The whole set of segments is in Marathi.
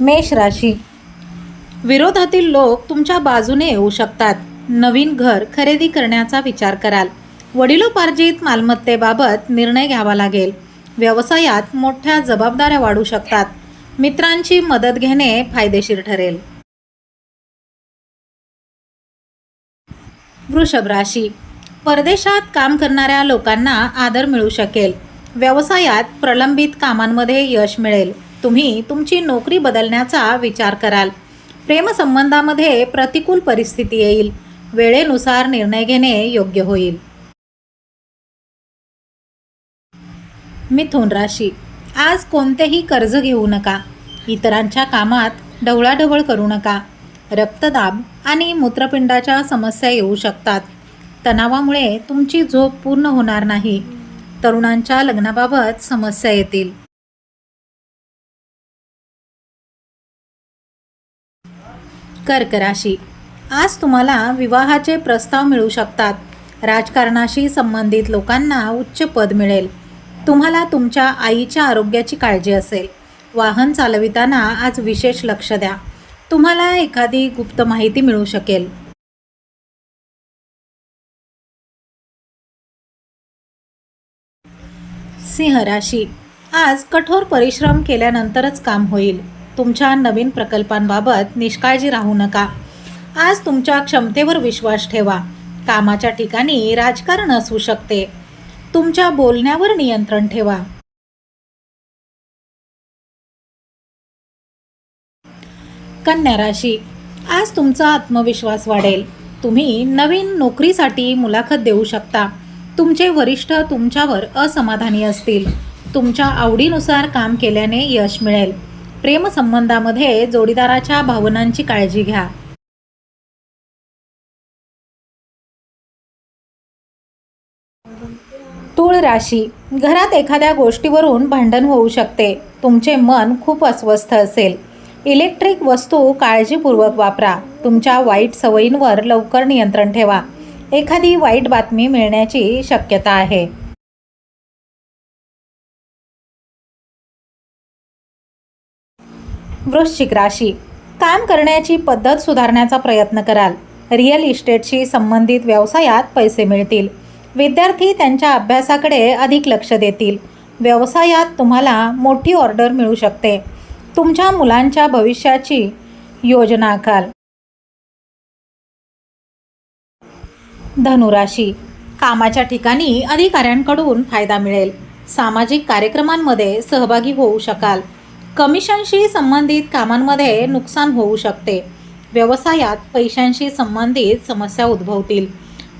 मेष राशी. विरोधातील लोक तुमच्या बाजूने येऊ शकतात. नवीन घर खरेदी करण्याचा विचार कराल. वडिलोपार्जित मालमत्तेबाबत निर्णय घ्यावा लागेल. व्यवसायात मोठ्या जबाबदाऱ्या वाढू शकतात. मित्रांची मदत घेणे फायदेशीर ठरेल. वृषभ राशी. परदेशात काम करणाऱ्या लोकांना आदर मिळू शकेल. व्यवसायात प्रलंबित कामांमध्ये यश मिळेल. तुम्ही तुमची नोकरी बदलण्याचा विचार कराल. प्रेमसंबंधामध्ये प्रतिकूल परिस्थिती येईल. वेळेनुसार निर्णय घेणे योग्य होईल. मिथुन राशी. आज कोणतेही कर्ज घेऊ नका. इतरांच्या कामात ढवळाढवळ करू नका. रक्तदाब आणि मूत्रपिंडाच्या समस्या येऊ शकतात. तणावामुळे तुमची झोप पूर्ण होणार नाही. तरुणांच्या लग्नाबाबत समस्या येतील. कर्क राशी आज तुम्हाला विवाहाचे प्रस्ताव मिळू शकतात. राजकारणाशी संबंधित लोकांना उच्च पद मिळेल. तुम्हाला तुमच्या आईच्या आरोग्याची काळजी असेल. वाहन चालविताना आज विशेष लक्ष द्या. तुम्हाला एखादी गुप्त माहिती मिळू शकेल. सिंह राशी. आज कठोर परिश्रम केल्यानंतरच काम होईल. तुमच्या नवीन प्रकल्पांबाबत निष्काळजी राहू नका. आज तुमच्या क्षमतेवर विश्वास ठेवा. कामाच्या ठिकाणी राजकारण असू शकते. तुमच्या बोलण्यावर नियंत्रण ठेवा. कन्या राशी. आज तुमचा आत्मविश्वास वाढेल. तुम्ही नवीन नोकरीसाठी मुलाखत देऊ शकता. तुमचे वरिष्ठ तुमच्यावर असमाधानी असतील. तुमच्या आवडीनुसार काम केल्याने यश मिळेल. प्रेमसंबंधामध्ये जोडीदाराच्या भावनांची काळजी घ्या. तूळ राशी. घरात एखाद्या गोष्टीवरून भांडण होऊ शकते. तुमचे मन खूप अस्वस्थ असेल. इलेक्ट्रिक वस्तू काळजीपूर्वक वापरा. तुमच्या वाईट सवयींवर लवकर नियंत्रण ठेवा. एखादी वाईट बातमी मिळण्याची शक्यता आहे. वृश्चिक राशी. काम करण्याची पद्धत सुधारण्याचा प्रयत्न कराल. रिअल इस्टेटशी संबंधित व्यवसायात पैसे मिळतील. विद्यार्थी त्यांच्या अभ्यासाकडे अधिक लक्ष देतील. व्यवसायात तुम्हाला मोठी ऑर्डर मिळू शकते. तुमच्या मुलांच्या भविष्याची योजना आखाल. धनुराशी. कामाच्या ठिकाणी अधिकाऱ्यांकडून फायदा मिळेल. सामाजिक कार्यक्रमांमध्ये सहभागी होऊ शकाल. कमिशनशी संबंधित कामांमध्ये नुकसान होऊ शकते. व्यवसायात पैशांशी संबंधित समस्या उद्भवतील.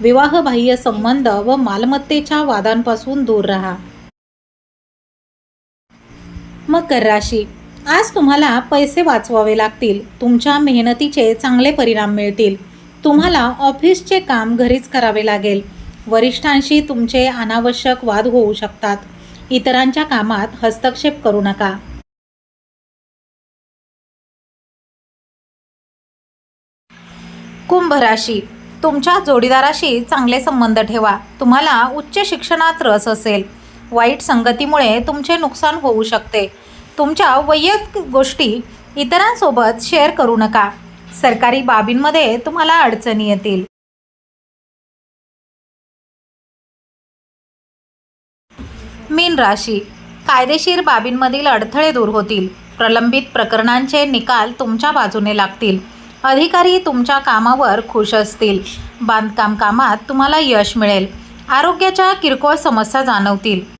विवाहबाह्य संबंध व मालमत्तेच्या वादांपासून दूर राहा. मकर राशी. आज तुम्हाला पैसे वाचवावे लागतील. तुमच्या मेहनतीचे चांगले परिणाम मिळतील. तुम्हाला ऑफिसचे काम घरीच करावे लागेल. वरिष्ठांशी तुमचे अनावश्यक वाद होऊ शकतात. इतरांच्या कामात हस्तक्षेप करू नका. कुंभ राशी तुमच्या जोडीदाराशी चांगले संबंध ठेवा. तुम्हाला उच्च शिक्षणात रस असेल. वाईट संगतीमुळे तुमचे नुकसान होऊ शकते. तुमच्या वैयक्तिक गोष्टी इतरांसोबत शेअर करू नका. सरकारी बाबींमध्ये तुम्हाला अडचणी येतील. मीन राशी. कायदेशीर बाबींमधील अडथळे दूर होतील. प्रलंबित प्रकरणांचे निकाल तुमच्या बाजूने लागतील. अधिकारी तुमच्या कामावर खुश असतील. बांधकाम कामात तुम्हाला यश मिळेल. आरोग्याच्या किरकोळ समस्या जाणवतील.